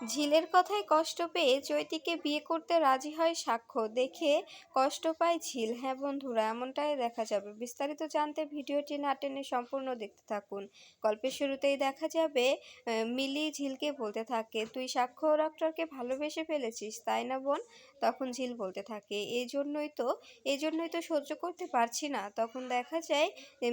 ঝিলের কথায় কষ্ট পেয়ে চৈতিকে বিয়ে করতে রাজি হয় সাক্ষ্য। দেখে কষ্ট পায় ঝিল। হ্যাঁ বন্ধুরা, এমনটাই দেখা যাবে। বিস্তারিত জানতে ভিডিওটি না টেনে সম্পূর্ণ দেখতে থাকুন। গল্পের শুরুতেই দেখা যাবে মিলি ঝিলকে বলতে থাকে, তুই সাক্ষ্য ডক্টরকে ভালোবেসে ফেলেছিস, তাই না বোন? তখন ঝিল বলতে থাকে। এই জন্যই তো এই জন্যই তো সহ্য করতে পারছি না। তখন দেখা যায়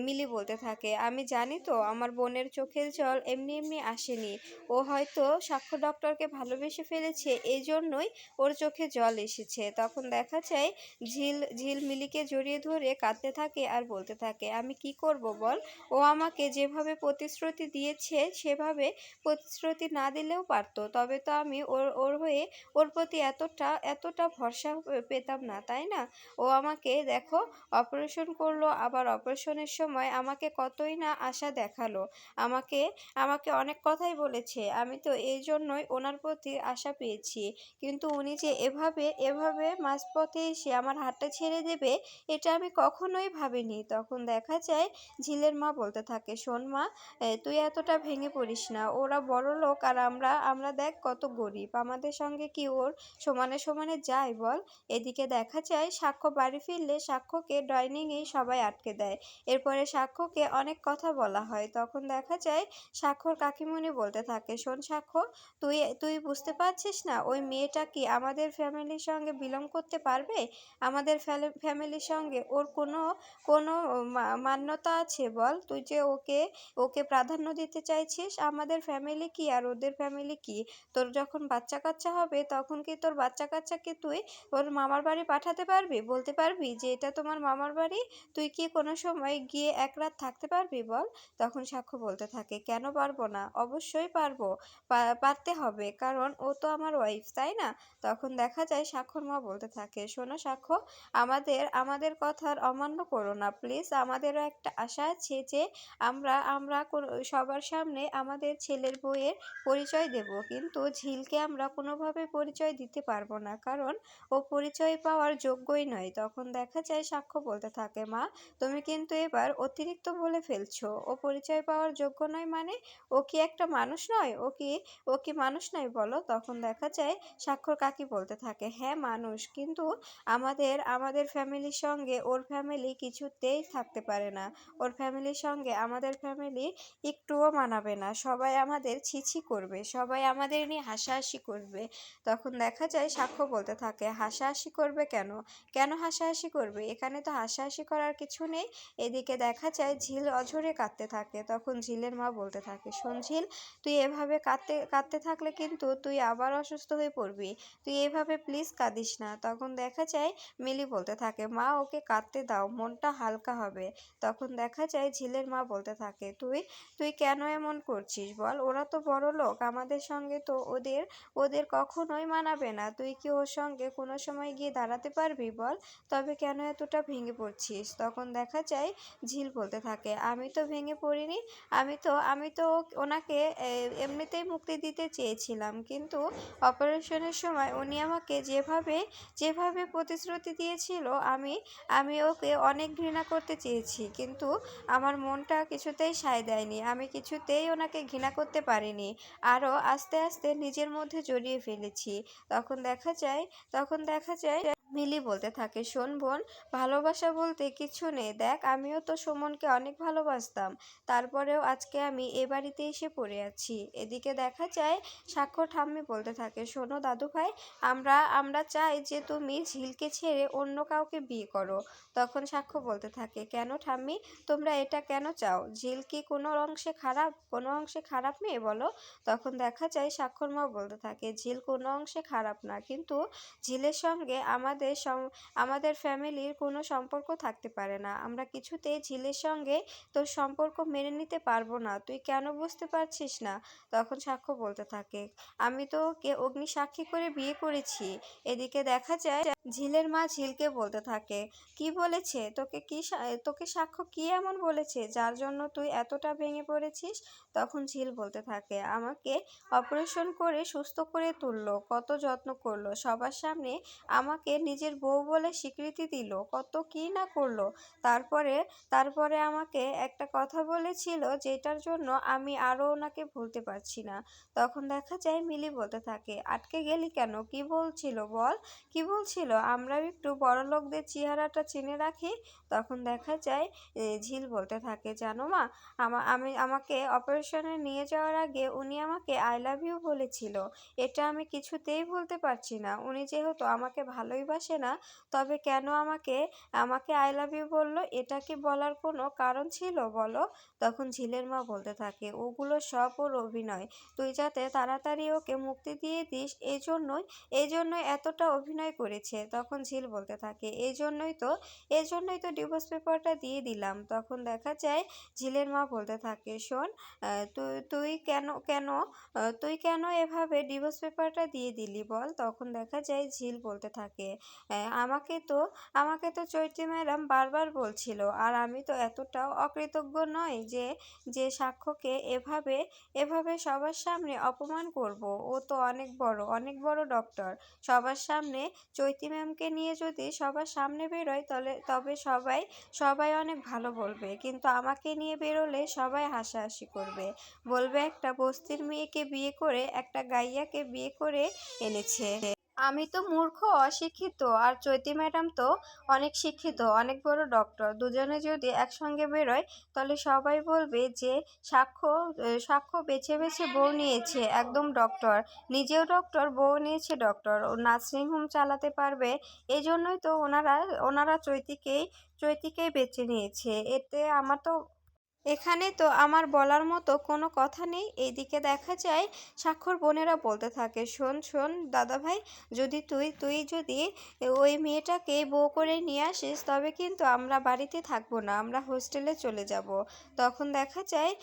মিলি বলতে থাকে, আমি জানি তো, আমার বোনের চোখের জল এমনি এমনি আসেনি। ও হয়তো সাক্ষ্য ডক্টরকে ভালোবেসে ফেলেছে এই জন্যই ওর চোখে জল এসেছে। তখন দেখা যায়, ঝিল ঝিল মিলিকে জড়িয়ে ধরে কাঁদতে থাকে আর বলতে থাকে, আমি কি করব বল? ও আমাকে যেভাবে প্রতিশ্রুতি দিয়েছে, সেভাবে প্রতিশ্রুতি না দিলেও পারতো। তবে তো আমি ওর ওর হয়ে ওর প্রতি এতটা এতটা ভরসা পেতাম না, তাই না? ও আমাকে, দেখো, অপারেশন করল, আবার অপারেশনের সময় আমাকে কতই না আশা দেখাল। আমাকে আমাকে অনেক কথাই বলেছে, আমি তো এই জন্যই ওনার প্রতি আশা পেয়েছি। কিন্তু উনি যে এভাবে এভাবে মাঝপথে এসে আমার হাতটা ছেড়ে দেবে, এটা আমি কখনোই ভাবিনি। তখন দেখা যায়, ঝিলের মা বলতে থাকে, শোন মা তুই এতটা ভেঙে পড়িস না। ওরা বড় লোক আর আমরা আমরা দেখ কত গরিব। আমাদের সঙ্গে কি ওর সমানে সমানে যায়, বল। এদিকে দেখা যায়, সাক্ষ্য বাড়ি ফিরলে সাক্ষ্যকে ডাইনিংয়ে সবাই আটকে দেয়। এরপরে সাক্ষ্যকে অনেক কথা বলা হয়। তখন দেখা যায় সাক্ষর কাকিমণি বলতে থাকে, শোন সাক্ষ্য, তুই তুই বুঝতে পারছিস না, ওই মেয়েটা কি আমাদের ফ্যামিলির সঙ্গে বিলং করতে পারবে? আমাদের ফ্যামিলির সঙ্গে ওর কোনো কোনো মান্যতা আছে, বল? তুই যে ওকে ওকে প্রাধান্য দিতে চাইছিস, আমাদের ফ্যামিলি কি আর ওদের ফ্যামিলি কি? তোর যখন বাচ্চা কাচ্চা হবে, তখন কি তোর বাচ্চা কাচ্চাকে তুই ওর মামার বাড়ি পাঠাতে পারবি? বলতে পারবি যে এটা তোমার মামার বাড়ি? তুই কি কোনো সময় গিয়ে এক রাত থাকতে পারবি বল? তখন সাক্ষ্য বলতে থাকে, কেন পারব না? অবশ্যই পারব। পারতে হবে, কারণ ও তো আমার ওয়াইফ তাই না? তখন দেখা যায় সাক্ষর মা বলতে থাকে, শোনো সাক্ষ্য, আমাদের আমাদের কথার অমান্য করো না প্লিজ আমাদেরও একটা আশা আছে যে আমরা আমরা সবার সামনে আমাদের ছেলের বইয়ের পরিচয় দেব, কিন্তু ঝিলকে আমরা কোনোভাবে পরিচয় দিতে পারব না, কারণ ও পরিচয় পাওয়ার যোগ্যই নয়। তখন দেখা যায় সাক্ষ্য বলতে থাকে, মা, তুমি কিন্তু এবার অতিরিক্ত বলে ফেলছো। ও পরিচয় পাওয়ার যোগ্য নয় মানে ও কি একটা মানুষ নয়? ও কি ও কি মানুষ নয় বলো? তখন দেখা যায় স্বাক্ষর কাকি বলতে থাকে হ্যাঁ মানুষ। কিন্তু আমাদের আমাদের ফ্যামিলির সঙ্গে ওর ফ্যামিলি কিছুতেই থাকতে পারে না। ওর ফ্যামিলির সঙ্গে আমাদের ফ্যামিলি একটুও মানাবে না। সবাই আমাদের ছিছি করবে। সবাই আমাদের নিয়ে হাসাহাসি করবে। তখন দেখা যায় সাক্ষ্য বলতে থাকে, হাসাহাসি করবে কেন? কেন হাসাহাসি করবে? এখানে তো হাসাহাসি করার কিছু নেই। এদিকে দেখা যায় ঝিল অঝরে কাঁদতে থাকে। তখন ঝিলের মা বলতে থাকে, শোন ঝিল, তুই এভাবে কাঁদতে কাঁদতে থাকলে কিন্তু তুই আবার অসুস্থ হয়ে পড়বি। তুই এভাবে প্লিজ কাঁদিস না। তখন দেখা যায় মিলি বলতে থাকে, মা, ওকে কাঁদতে দাও, মনটা হালকা হবে। তখন দেখা যায় ঝিলের মা বলতে থাকে, তুই তুই কেন এমন করছিস বল? ওরা তো বড় লোক আমাদের সঙ্গে তো ওদের ওদের কখনোই মানাবে না। তুই কি ওর সঙ্গে কোনো সময় গিয়ে দাঁড়াতে পারবি বল? তবে কেন এতটা ভেঙে পড়ছিস? তখন দেখা যায় ঝিল বলতে থাকে, আমি তো ভেঙে পড়িনি, আমি তো আমি তো ওনাকে এমনিতেই মুক্তি দিতে চেয়েছিলাম। কিন্তু অপারেশনের সময় উনি আমাকে যেভাবে যেভাবে প্রতিশ্রুতি দিয়েছিল, আমি আমি ওকে অনেক ঘৃণা করতে চেয়েছি। কিন্তু আমার মনটা কিছুতেই সায় দেয়নি। আমি কিছুতেই ওনাকে ঘৃণা করতে পারিনি। আরও আস্তে আস্তে নিজের মধ্যে জড়িয়ে ফেলেছি। তখন দেখা যায় তখন দেখা যায় মিলি বলতে থাকে, শোন বোন, ভালোবাসা বলতে কিছু নেই। দেখ, আমিও তো সুমনকে অনেক ভালোবাসতাম। তারপরেও আজকে আমি এ বাড়িতে এসে পড়ে আছি। এদিকে দেখা যায় সাক্ষ্য ঠাম্মি বলতে থাকে, শোনো দাদু ভাই, আমরা আমরা চাই যে তুমি ঝিলকে ছেড়ে অন্য কাউকে বিয়ে করো। তখন সাক্ষ্য বলতে থাকে, কেন ঠাম্মি, তোমরা এটা কেন চাও? ঝিল কি কোনো অংশে খারাপ? কোনো অংশে খারাপ মেয়ে বলো? তখন দেখা যায়, সাক্ষর মা বলতে থাকে, ঝিল কোনো অংশে খারাপ না, কিন্তু ঝিলের সঙ্গে আমাদের সম- আমাদের ফ্যামিলির কোনো সম্পর্ক থাকতে পারে না। আমরা কিছুতেই ঝিলের সঙ্গে তোর সম্পর্ক মেনে নিতে পারব না। তুই কেন বুঝতে পারছিস না? তখন সাক্ষ্য বলতে থাকে। আমি তো ওকে অগ্নি সাক্ষী করে বিয়ে করেছি। এদিকে দেখা যায় ঝিলের মা ঝিলকে বলতে থাকে, কি বলেছে? তোকে কি তোকে সাক্ষ্য কি এমন বলেছে? যার জন্য তুই এতটা ভেঙে পড়েছিস? তখন ঝিল বলতে থাকে, আমাকে অপারেশন করে সুস্থ করে তুললো, কত যত্ন করল। সবার সামনে আমাকে নিজের বউ বলে স্বীকৃতি দিল। কত কি না করল। তারপরে তারপরে আমাকে একটা কথা বলেছিল যেটার জন্য আমি আরও ওনাকে ভুলতে পারছি না। তখন দেখা যায় মিলি বলতে থাকে, আটকে গেলি কেন? কি বলছিল? বল। কি বলছিল? আমরা একটু বড় লোকদের চেহারাটা চিনে রাখি। তখন দেখা যায় ঝিল বলতে থাকে, জানো মা, আমা, আমি, আমাকে অপারেশনে নিয়ে যাওয়ার আগে উনি আমাকে আই লাভ ইউ বলেছিল। এটা আমি কিছুতেই ভুলতে পারছি না। উনি যেহেতু আমাকে ভালোই বাসে না, তবে কেন আমাকে আমাকে আই লাভ ইউ বলল? এটা কি বলার কোনো কারণ ছিল? বলো। তখন ঝিলের মা বলতে থাকে, ওগুলো সব ওর অভিনয়। তুই যাতে তাড়াতাড়ি ওকে মুক্তি দিয়ে দিস এই জন্যই এই জন্যই এতটা অভিনয় করেছে। তখন ঝিল বলতে থাকে এই জন্যই তো এই জন্যই তো ডিভোর্স পেপারটা দিয়ে দিলাম। তখন দেখা যায়, ঝিলের মা বলতে থাকে, শোন তুই কেন কেন তুই কেন এভাবে ডিভোর্স পেপারটা দিয়ে দিলি বল? তখন দেখা যায়, ঝিল বলতে থাকে আমাকে তো আমাকে তো চৈত্রী ম্যাডাম বারবার বলছিল, আর আমি তো এতটাও অকৃতজ্ঞ নই যে যে সাক্ষ্যকে এভাবে এভাবে সবার সামনে অপমান করব। ও তো অনেক বড় অনেক বড় ডক্টর সবার সামনে, চৈতি ম্যামকে নিয়ে যদি সবার সামনে বেরোয় তাহলে তবে সবাই সবাই অনেক ভালো বলবে। কিন্তু আমাকে নিয়ে বেরোলে সবাই হাসাহাসি করবে। বলবে একটা বস্তির মেয়েকে বিয়ে করে, একটা গাইয়াকে বিয়ে করে এনেছে। আমি তো মূর্খ, অশিক্ষিত, আর চৈতি ম্যাডাম তো অনেক শিক্ষিত, অনেক বড় ডক্টর দুজনে যদি একসঙ্গে বেরোয়, তাহলে সবাই বলবে যে সাক্ষ্য সাক্ষ্য বেছে বেছে বউ নিয়েছে, একদম ডক্টর নিজেও ডক্টর বউ নিয়েছে ডক্টর ও নার্সিং হোম চালাতে পারবে। এই জন্যই তো ওনারা ওনারা চৈতিকেই চৈতিকেই বেছে নিয়েছে। এতে আমার তো এখানে তো আমার বলার মতো কোনো কথা নেই। এইদিকে দেখা যায় স্বাক্ষর বোনেরা বলতে থাকে, শোন শোন দাদা ভাই যদি তুই তুই যদি ওই মেয়েটাকে বউ করে নিয়ে আসিস, তবে কিন্তু আমরা বাড়িতে থাকব না, আমরা হোস্টেলে চলে যাব। তখন দেখা যায়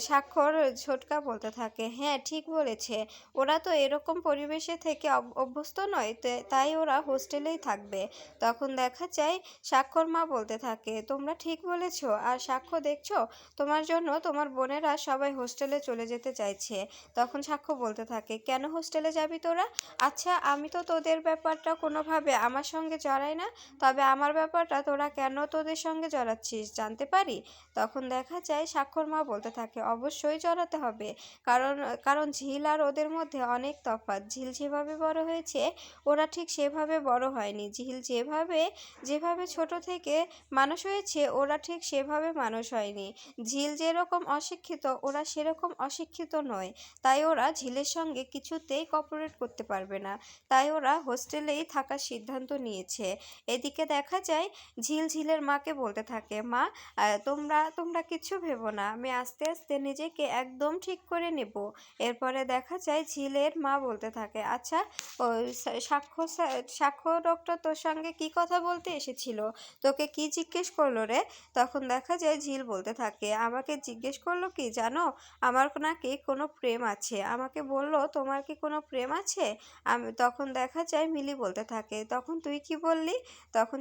স্বাক্ষর ছোটকা বলতে থাকে হ্যাঁ ঠিক বলেছে। ওরা তো এরকম পরিবেশে থেকে অভ- অভ্যস্ত নয় তাই ওরা হোস্টেলেই থাকবে। তখন দেখা যায়, স্বাক্ষর মা বলতে থাকে, তোমরা ঠিক বলেছ, আর সাক্ষ্য দেখছ তোমার জন্য তোমার বোনেরা সবাই হোস্টেলে চলে যেতে চাইছে। তখন সাক্ষ্য বলতে থাকে, কেন হোস্টেলে যাবি তোরা? আচ্ছা আমি তো তোদের ব্যাপারটা কোনোভাবে আমার সঙ্গে জড়াই না, তবে আমার ব্যাপারটা তোরা কেন তোদের সঙ্গে জড়াচ্ছিস, জানতে পারি? তখন দেখা যায় স্বাক্ষর মা বলতে থাকে, অবশ্যই জড়াতে হবে, কারণ কারণ ঝিল আর ওদের মধ্যে অনেক তফাৎ। ঝিল যেভাবে বড় হয়েছে, ওরা ঠিক সেভাবে বড় হয়নি। ঝিল যেভাবে যেভাবে ছোট থেকে মানুষ হয়েছে, ওরা ঠিক সেভাবে মানুষ হয়নি। ঝিল যেরকম অশিক্ষিত, ওরা সেরকম অশিক্ষিত নয়। তাই ওরা ঝিলের সঙ্গে কিছুতেই কপারেট করতে পারবে না। তাই ওরা হোস্টেলেই থাকার সিদ্ধান্ত নিয়েছে। এদিকে দেখা যায়, ঝিল ঝিলের মাকে বলতে থাকে, মা তোমরা তোমরা কিচ্ছু ভেবো না। আমি আস্তে আস্তে নিজেকে একদম ঠিক করে নেব। এরপরে দেখা যায়, ঝিলের মা বলতে থাকে আচ্ছা সাক্ষ্য সাক্ষ্য ডক্টর তোর সঙ্গে কি কথা বলতে এসেছিল? তোকে কি জিজ্ঞেস করল রে? তখন দেখা যায়, ঝিল বলতে থাকে। আমাকে জিজ্ঞেস করল কি জানো? আমার নাকি কোনো প্রেম আছে? আমাকে বলল, তোমার কি কোনো প্রেম আছে? আমি, তখন দেখা যায় মিলি বলতে থাকে। তখন তুই কি বললি? তখন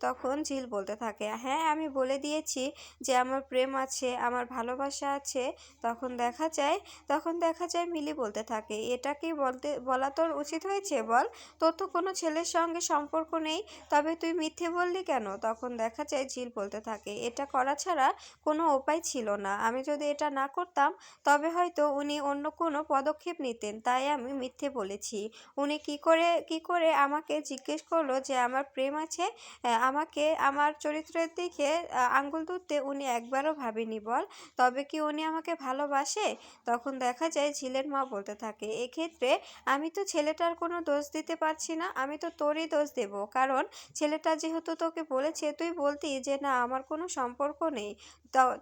তখন ঝিল বলতে থাকে। হ্যাঁ আমি বলে দিয়েছি যে আমার প্রেম আছে, আমার ভালোবাসা আছে। তখন দেখা যায়, তখন দেখা যায় মিলি বলতে থাকে। এটা কি বলতে, বলা তোর উচিত হয়েছে বল? তোর তো কোনো ছেলের সঙ্গে সম্পর্ক নেই, তবে তুই মিথ্যে বললি কেন? তখন দেখা যায় ঝিল বলতে থাকে। এটা করা ছাড়া কোনো উপায় ছিল না। আমি যদি এটা না করতাম, তবে হয়তো উনি অন্য কোনো পদক্ষেপ নিতেন, তাই আমি মিথ্যে বলেছি। উনি কি করে কি করে আমাকে জিজ্ঞেস করল যে আমার প্রেম আছে? আমাকে আমার চরিত্রের দিকে আঙ্গুল তুলতে উনি একবারও ভাবেনি, বল। তবে কি উনি আমাকে ভালোবাসে? তখন দেখা যায় ঝিলের মা বলতে থাকে, এক্ষেত্রে আমি তো ছেলেটার কোনো দোষ দিতে পারছি না, আমি তো তোরই দোষ দেব। কারণ ছেলেটা যেহেতু তোকে বলেছে, তুই বলতি যে না, আমার কোনো সম্পর্ক নেই।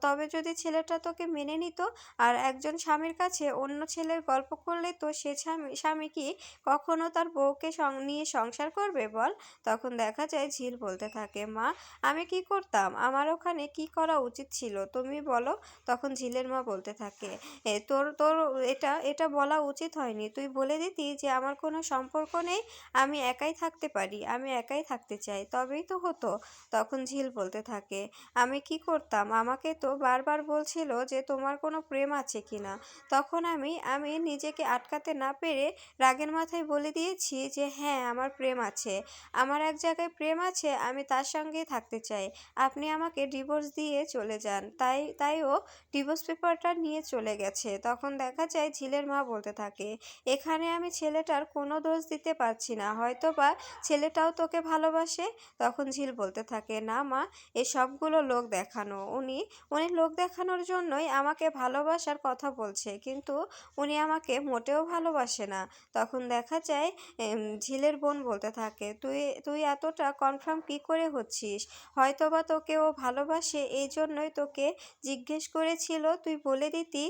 তবে যদি ছেলেটা তোকে মেনে নিত আর একজন স্বামীর কাছে অন্য ছেলের গল্প করলে তো সে স্বামী স্বামী কি কখনো তার বউকে নিয়ে সংসার করবে বল? তখন দেখা যায় ঝিল বলতে থাকে, মা, আমি কি করতাম? আমার ওখানে কি করা উচিত ছিল? তুমি বলো। তখন ঝিলের মা বলতে থাকে, এ, তোর তোর এটা এটা বলা উচিত হয়নি। তুই বলে দিতি যে আমার কোনো সম্পর্ক নেই, আমি একাই থাকতে পারি, আমি একাই থাকতে চাই, তবেই তো হতো। তখন ঝিল বলতে থাকে, আমি কি করতাম? আমাকে আমাকে তো বারবার বলছিল যে তোমার কোনো প্রেম আছে কিনা তখন আমি আমি নিজেকে আটকাতে না পেরে রাগের মাথায় বলে দিয়েছি যে হ্যাঁ আমার প্রেম আছে। আমার এক জায়গায় প্রেম আছে, আমি তার সঙ্গেই থাকতে চাই। আপনি আমাকে ডিভোর্স দিয়ে চলে যান। তাই তাই ও ডিভোর্স পেপারটা নিয়ে চলে গেছে। তখন দেখা যায় ঝিলের মা বলতে থাকে, এখানে আমি ছেলেটার কোনো দোষ দিতে পারছি না। হয়তো বা ছেলেটাও তোকে ভালোবাসে? তখন ঝিল বলতে থাকে, না মা, এ সবগুলো লোক দেখানো। উনি উনি লোক দেখানোর জন্যই আমাকে ভালোবাসার কথা বলছে। কিন্তু উনি আমাকে মোটেও ভালোবাসে না। তখন দেখা যায় ঝিলের বোন বলতে থাকে, তুই তুই এতটা কনফার্ম কি করে হচ্ছিস? হয়তোবা তোকে ও ভালোবাসে, এই জন্যই তোকে জিজ্ঞেস করেছিল, তুই বলে দিতি।